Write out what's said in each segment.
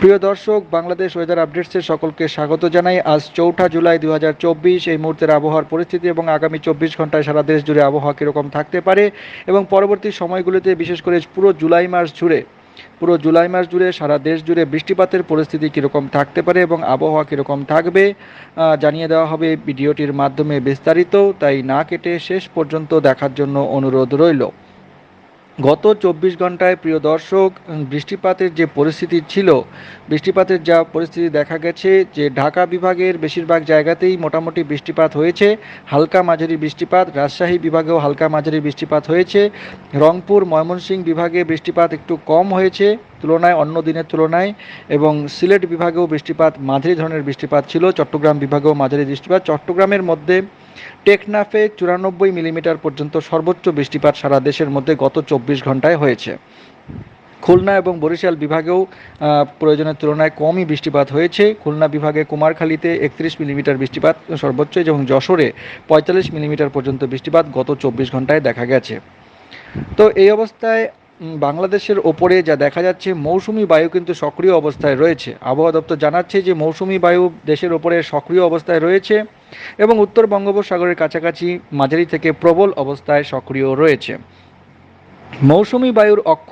প্রিয় দর্শক, বাংলাদেশ ওয়েদার আপডেটসের সকলকে স্বাগত জানাই। আজ চৌঠা জুলাই দু হাজার চব্বিশ, এই মুহূর্তের আবহাওয়ার পরিস্থিতি এবং আগামী চব্বিশ ঘন্টায় সারা দেশ জুড়ে আবহাওয়া কীরকম থাকতে পারে এবং পরবর্তী সময়গুলিতে বিশেষ করে পুরো জুলাই মাস জুড়ে, পুরো জুলাই মাস জুড়ে সারা দেশ জুড়ে বৃষ্টিপাতের পরিস্থিতি কীরকম থাকতে পারে এবং আবহাওয়া কীরকম থাকবে জানিয়ে দেওয়া হবে ভিডিওটির মাধ্যমে বিস্তারিত। তাই না কেটে শেষ পর্যন্ত দেখার জন্য অনুরোধ রইল। গত চব্বিশ ঘন্টায় প্রিয় দর্শক, বৃষ্টিপাতের যে পরিস্থিতি ছিল, বৃষ্টিপাতের যা পরিস্থিতি দেখা গেছে যে ঢাকা বিভাগের বেশিরভাগ জায়গাতেই মোটামুটি বৃষ্টিপাত হয়েছে। হালকা মাঝারি বৃষ্টিপাত, রাজশাহী বিভাগেও হালকা মাঝারি বৃষ্টিপাত হয়েছে। রংপুর, ময়মনসিংহ বিভাগে বৃষ্টিপাত একটু কম হয়েছে, তুলনায় অন্য দিনের তুলনায়, এবং সিলেট বিভাগেও বৃষ্টিপাত, মাঝারি ধরনের বৃষ্টিপাত ছিল। চট্টগ্রাম বিভাগেও মাঝারি বৃষ্টিপাত। চট্টগ্রামের মধ্যে টেকনাফে চুরানব্বই মিলিমিটার পর্যন্ত সর্বোচ্চ বৃষ্টিপাত সারা দেশের মধ্যে গত চব্বিশ ঘন্টায় হয়েছে। খুলনা এবং বরিশাল বিভাগেও প্রয়োজনের তুলনায় কমই বৃষ্টিপাত হয়েছে। খুলনা বিভাগে কুমারখালীতে একত্রিশ মিলিমিটার বৃষ্টিপাত সর্বোচ্চ এবং যশোরে পঁয়তাল্লিশ মিলিমিটার পর্যন্ত বৃষ্টিপাত গত চব্বিশ ঘন্টায় দেখা গেছে। তো এই অবস্থায় বাংলাদেশের ওপরে যা দেখা যাচ্ছে, মৌসুমি বায়ু কিন্তু সক্রিয় অবস্থায় রয়েছে। আবহাওয়া দপ্তর জানাচ্ছে যে, মৌসুমি বায়ু দেশের ওপরে সক্রিয় অবস্থায় রয়েছে এবং উত্তর বঙ্গোপসাগরের কাছাকাছি মাঝারি থেকে প্রবল অবস্থায় সক্রিয় রয়েছে। মৌসুমি বায়ুর অক্ষ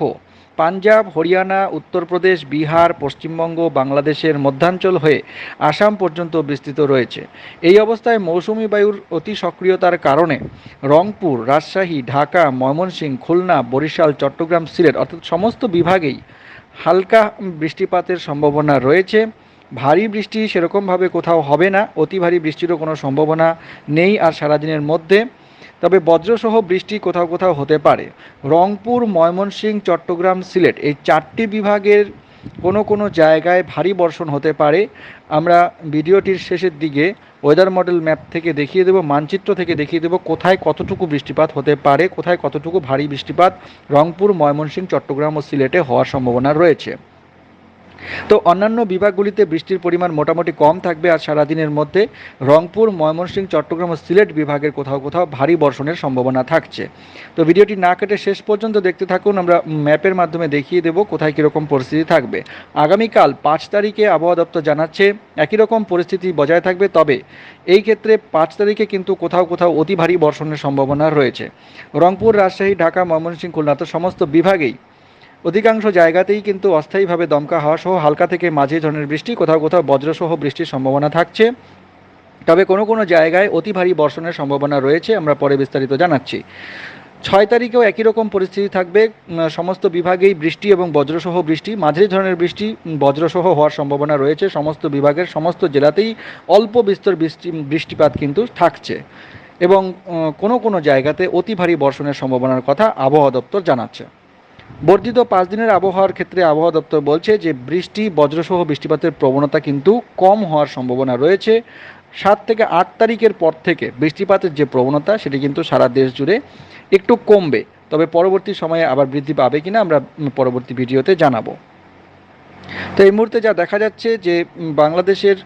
পাঞ্জাব, হরিয়ানা, উত্তরপ্রদেশ, বিহার, পশ্চিমবঙ্গ, বাংলাদেশের মধ্যাঞ্চল হয়ে আসাম পর্যন্ত বিস্তৃত রয়েছে। এই অবস্থায় মৌসুমি বায়ুর অতি সক্রিয়তার কারণে রংপুর, রাজশাহী, ঢাকা, ময়মনসিংহ, খুলনা, বরিশাল, চট্টগ্রাম, সিলেট অর্থাৎ সমস্ত বিভাগেই হালকা বৃষ্টিপাতের সম্ভাবনা রয়েছে। ভারী বৃষ্টি সেরকমভাবে কোথাও হবে না, অতি ভারী বৃষ্টিরও কোনো সম্ভাবনা নেই আর সারাদিনের মধ্যে। তবে বজ্রসহ বৃষ্টি কোথাও কোথাও হতে পারে। রংপুর, ময়মনসিংহ, চট্টগ্রাম, সিলেট এই চারটি বিভাগের কোনো কোনো জায়গায় ভারী বর্ষণ হতে পারে। আমরা ভিডিওটির শেষের দিকে ওয়েদার মডেল ম্যাপ থেকে দেখিয়ে দেবো, মানচিত্র থেকে দেখিয়ে দেবো কোথায় কতটুকু বৃষ্টিপাত হতে পারে, কোথায় কতটুকু ভারী বৃষ্টিপাত রংপুর, ময়মনসিংহ, চট্টগ্রাম ও সিলেটে হওয়ার সম্ভাবনা রয়েছে। তো অন্যান্য বিভাগগুলিতে বৃষ্টির পরিমাণ মোটামুটি কম থাকবে আর সারাদিনের মধ্যে রংপুর, ময়মনসিংহ, চট্টগ্রাম ও সিলেট বিভাগের কোথাও কোথাও ভারী বর্ষণের সম্ভাবনা থাকছে। তো ভিডিওটি না কেটে শেষ পর্যন্ত দেখতে থাকুন, আমরা ম্যাপের মাধ্যমে দেখিয়ে দেবো কোথায় কীরকম পরিস্থিতি থাকবে। আগামীকাল পাঁচ তারিখে আবহাওয়া দপ্তর জানাচ্ছে, একই রকম পরিস্থিতি বজায় থাকবে, তবে এই ক্ষেত্রে পাঁচ তারিখে কিন্তু কোথাও কোথাও অতি ভারী বর্ষণের সম্ভাবনা রয়েছে। রংপুর, রাজশাহী, ঢাকা, ময়মনসিংহ, খুলনা তো সমস্ত বিভাগেই অধিকাংশ জায়গাতেই কিন্তু অস্থায়ীভাবে দমকা হাওয়া সহ হালকা থেকে মাঝে ধরনের বৃষ্টি, কোথাও কোথাও বজ্রসহ বৃষ্টির সম্ভাবনা থাকছে। তবে কোনো কোনো জায়গায় অতি ভারী বর্ষণের সম্ভাবনা রয়েছে, আমরা পরে বিস্তারিত জানাচ্ছি। ছয় তারিখেও একই রকম পরিস্থিতি থাকবে। সমস্ত বিভাগেই বৃষ্টি এবং বজ্রসহ বৃষ্টি, মাঝারি ধরনের বৃষ্টি বজ্রসহ হওয়ার সম্ভাবনা রয়েছে। সমস্ত বিভাগের সমস্ত জেলাতেই অল্প বিস্তর বৃষ্টি, বৃষ্টিপাত কিন্তু থাকছে। এবং কোনো কোনো জায়গাতে অতি ভারী বর্ষণের সম্ভাবনার কথা আবহাওয়া দপ্তর জানাচ্ছে। বর্ধিত পাঁচ দিনের আবহাওয়ার ক্ষেত্রে আবহাওয়া দপ্তর বলছে যে বৃষ্টি, বজ্রসহ বৃষ্টিপাতের প্রবণতা কিন্তু কম হওয়ার সম্ভাবনা রয়েছে। সাত থেকে আট তারিখের পর থেকে বৃষ্টিপাতের যে প্রবণতা, সেটি কিন্তু সারা দেশ জুড়ে একটু কমবে। তবে পরবর্তী সময়ে আবার বৃদ্ধি পাবে কিনা আমরা পরবর্তী ভিডিওতে জানাব। তো এই মুহূর্তে যা দেখা যাচ্ছে যে বাংলাদেশের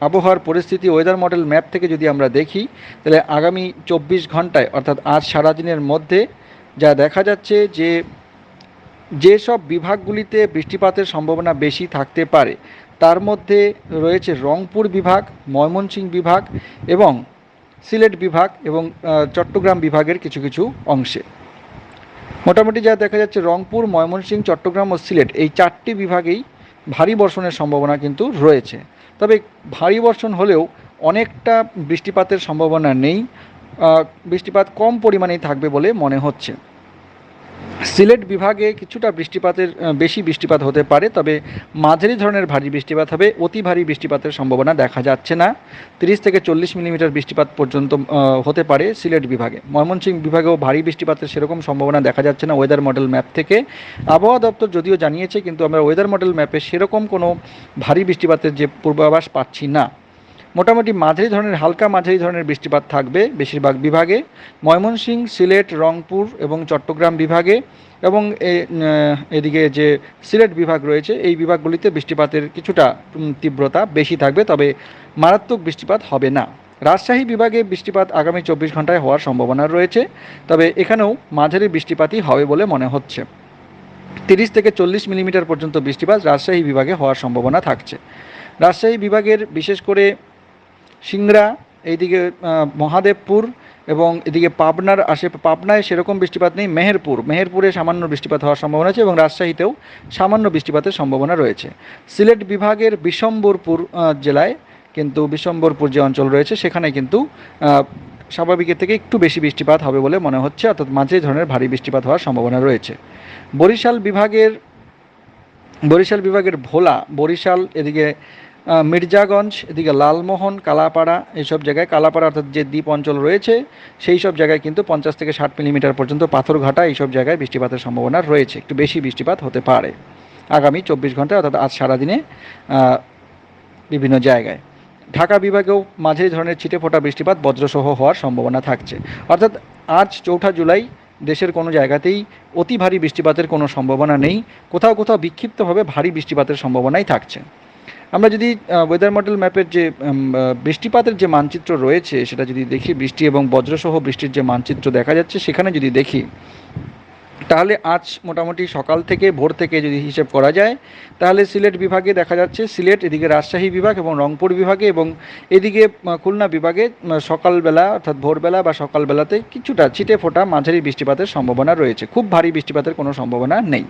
আবহাওয়ার পরিস্থিতি ওয়েদার মডেল ম্যাপ থেকে যদি আমরা দেখি, তাহলে আগামী চব্বিশ ঘন্টায়, অর্থাৎ আজ সারাদিনের মধ্যে, যা দেখা যাচ্ছে যে যেসব বিভাগগুলিতে বৃষ্টিপাতের সম্ভাবনা বেশি থাকতে পারে, তার মধ্যে রয়েছে রংপুর বিভাগ, ময়মনসিংহ বিভাগ এবং সিলেট বিভাগ এবং চট্টগ্রাম বিভাগের কিছু কিছু অংশে। মোটামুটি যা দেখা যাচ্ছে রংপুর, ময়মনসিংহ, চট্টগ্রাম ও সিলেট এই চারটি বিভাগেই ভারী বর্ষণের সম্ভাবনা কিন্তু রয়েছে। তবে ভারী বর্ষণ হলেও অনেকটা বৃষ্টিপাতের সম্ভাবনা নেই বৃষ্টিপাত কম পরিমাণেই থাকবে বলে মনে হচ্ছে। সিলেট বিভাগে কিছুটা বৃষ্টিপাতের বেশি বৃষ্টিপাত হতে পারে, তবে মাঝারি ধরনের ভারী বৃষ্টিপাত হবে। অতি ভারী বৃষ্টিপাতের সম্ভাবনা দেখা যাচ্ছে না। তিরিশ থেকে চল্লিশ মিলিমিটার বৃষ্টিপাত পর্যন্ত হতে পারে সিলেট বিভাগে। ময়মনসিংহ বিভাগেও ভারী বৃষ্টিপাতের সেরকম সম্ভাবনা দেখা যাচ্ছে না ওয়েদার মডেল ম্যাপ থেকে। আবহাওয়া দপ্তর যদিও জানিয়েছে, কিন্তু আমরা ওয়েদার মডেল ম্যাপে সেরকম কোনো ভারী বৃষ্টিপাতের যে পূর্বাভাস পাচ্ছি না। মোটামুটি মাঝারি ধরনের, হালকা মাঝারি ধরনের বৃষ্টিপাত থাকবে বেশিরভাগ বিভাগে। ময়মনসিংহ সিলেট, রংপুর এবং চট্টগ্রাম বিভাগে এবং এদিকে যে সিলেট বিভাগ রয়েছে, এই বিভাগগুলিতে বৃষ্টিপাতের কিছুটা তীব্রতা বেশি থাকবে, তবে মারাত্মক বৃষ্টিপাত হবে না। রাজশাহী বিভাগে বৃষ্টিপাত আগামী চব্বিশ ঘন্টায় হওয়ার সম্ভাবনা রয়েছে, তবে এখানেও মাঝারি বৃষ্টিপাতই হবে বলে মনে হচ্ছে। তিরিশ থেকে চল্লিশ মিলিমিটার পর্যন্ত বৃষ্টিপাত রাজশাহী বিভাগে হওয়ার সম্ভাবনা থাকছে। রাজশাহী বিভাগের বিশেষ করে সিংড়া, এইদিকে মহাদেবপুর এবং এদিকে পাবনার আশে পাবনায় সেরকম বৃষ্টিপাত নেই, মেহেরপুর। মেহেরপুরে সামান্য বৃষ্টিপাত হওয়ার সম্ভাবনা আছে এবং রাজশাহীতেও সামান্য বৃষ্টিপাতের সম্ভাবনা রয়েছে। সিলেট বিভাগের বিশম্বরপুর জেলায় কিন্তু বিশম্বরপুর যে অঞ্চল রয়েছে, সেখানে কিন্তু স্বাভাবিকের থেকে একটু বেশি বৃষ্টিপাত হবে বলে মনে হচ্ছে, অর্থাৎ মাঝারি ধরনের ভারী বৃষ্টিপাত হওয়ার সম্ভাবনা রয়েছে। বরিশাল বিভাগের বরিশাল বিভাগের ভোলা, বরিশাল এদিকে মির্জাগঞ্জ, এদিকে লালমোহন, কালাপাড়া, এইসব জায়গায়। কালাপাড়া অর্থাৎ যে দ্বীপ অঞ্চল রয়েছে, সেই সব জায়গায় কিন্তু পঞ্চাশ থেকে ষাট মিলিমিটার পর্যন্ত পাথরঘাটা এইসব জায়গায় বৃষ্টিপাতের সম্ভাবনা রয়েছে। একটু বেশি বৃষ্টিপাত হতে পারে আগামী চব্বিশ ঘন্টায়, অর্থাৎ আজ সারাদিনে বিভিন্ন জায়গায়। ঢাকা বিভাগেও মাঝারি ধরনের ছিটে ফোটা বৃষ্টিপাত বজ্রসহ হওয়ার সম্ভাবনা থাকছে। অর্থাৎ আজ চৌঠা জুলাই দেশের কোনো জায়গাতেই অতি ভারী বৃষ্টিপাতের কোনো সম্ভাবনা নেই। কোথাও কোথাও বিক্ষিপ্তভাবে ভারী বৃষ্টিপাতের সম্ভাবনাই থাকছে। আমরা যদি ওয়েদার মডেল ম্যাপের যে বৃষ্টিপাতের যে মানচিত্র রয়েছে, সেটা যদি দেখি, বৃষ্টি এবং বজ্রসহ বৃষ্টির যে মানচিত্র দেখা যাচ্ছে, সেখানে যদি দেখি, তাহলে আজ মোটামুটি সকাল থেকে ভোর থেকে যদি হিসেব করা যায়, তাহলে সিলেট বিভাগে দেখা যাচ্ছে, সিলেট, এদিকে রাজশাহী বিভাগ এবং রংপুর বিভাগে এবং এদিকে খুলনা বিভাগে সকালবেলা অর্থাৎ ভোরবেলা বা সকালবেলাতে কিছুটা ছিটে ফোটা মাঝারি বৃষ্টিপাতের সম্ভাবনা রয়েছে। খুব ভারী বৃষ্টিপাতের কোনো সম্ভাবনা নেই।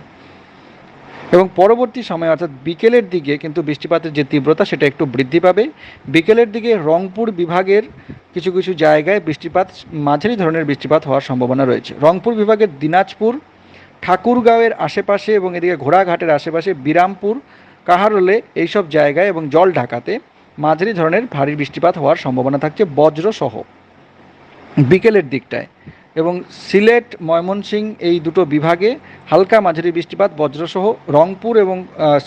এবং পরবর্তী সময়ে, অর্থাৎ বিকেলের দিকে কিন্তু বৃষ্টিপাতের যে তীব্রতা, সেটা একটু বৃদ্ধি পাবে। বিকেলের দিকে রংপুর বিভাগের কিছু কিছু জায়গায় বৃষ্টিপাত, মাঝারি ধরনের বৃষ্টিপাত হওয়ার সম্ভাবনা রয়েছে। রংপুর বিভাগের দিনাজপুর, ঠাকুরগাঁওয়ের আশেপাশে এবং এদিকে ঘোড়াঘাটের আশেপাশে বিরামপুর, কাহারোলে এইসব জায়গায় এবং জল ঢাকাতে মাঝারি ধরনের ভারী বৃষ্টিপাত হওয়ার সম্ভাবনা থাকছে বজ্রসহ। বিকেলের দিকটায় এবং সিলেট ময়মনসিং এই দুটো বিভাগে হালকা মাঝারি বৃষ্টিপাত, বজ্রসহ রংপুর এবং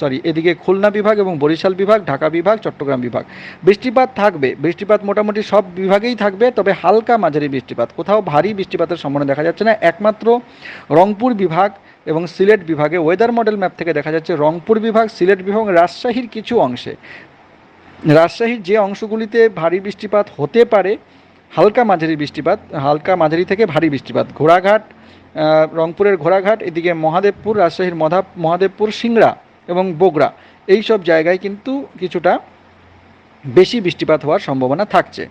সরি এদিকে খুলনা বিভাগ এবং বরিশাল বিভাগ, ঢাকা বিভাগ, চট্টগ্রাম বিভাগ। বৃষ্টিপাত থাকবে, বৃষ্টিপাত মোটামুটি সব বিভাগেই থাকবে, তবে হালকা মাঝারি বৃষ্টিপাত, কোথাও ভারী বৃষ্টিপাতের সম্ভাবনা দেখা যাচ্ছে না। একমাত্র রংপুর বিভাগ এবং সিলেট বিভাগে ওয়েদার মডেল ম্যাপ থেকে দেখা যাচ্ছে রংপুর বিভাগ, সিলেট বিভাগ রাজশাহীর কিছু অংশে। রাজশাহীর যে অংশগুলিতে ভারী বৃষ্টিপাত হতে পারে হালকা মাঝারি বৃষ্টিপাত, হালকা মাঝারি থেকে ভারী বৃষ্টিপাত। ঘোড়াঘাট রংপুরের ঘোড়াঘাট, এদিকে মহাদেবপুর, রাজশাহীর মধা, মহাদেবপুর, সিংড়া এবং বগুড়া। এই সব জায়গায় কিন্তু কিছুটা বেশি বৃষ্টিপাত হওয়ার সম্ভাবনা থাকছে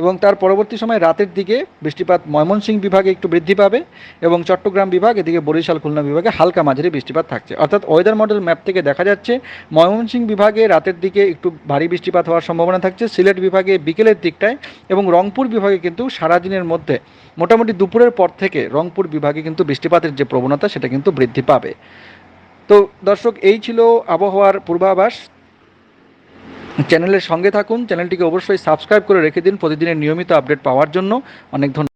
এবং তার পরবর্তী সময় রাতের দিকে বৃষ্টিপাত ময়মনসিংহ বিভাগে একটু বৃদ্ধি পাবে এবং চট্টগ্রাম বিভাগ, এদিকে বরিশাল, খুলনা বিভাগে হালকা মাঝারি বৃষ্টিপাত থাকছে। অর্থাৎ ওয়েদার মডেল ম্যাপ থেকে দেখা যাচ্ছে ময়মনসিংহ বিভাগে রাতের দিকে একটু ভারী বৃষ্টিপাত হওয়ার সম্ভাবনা থাকছে, সিলেট বিভাগে বিকেলের দিকটায় এবং রংপুর বিভাগে কিন্তু সারাদিনের মধ্যে মোটামুটি দুপুরের পর থেকে রংপুর বিভাগে কিন্তু বৃষ্টিপাতের যে প্রবণতা সেটা কিন্তু বৃদ্ধি পাবে। তো দর্শক, এই ছিল আবহাওয়ার পূর্বাভাস। চ্যানেলের সঙ্গে থাকুন। চ্যানেলটিকে অবশ্যই সাবস্ক্রাইব করে রেখে দিন। প্রতিদিনের নিয়মিত আপডেট পাওয়ার জন্য। অনেক ধন্যবাদ।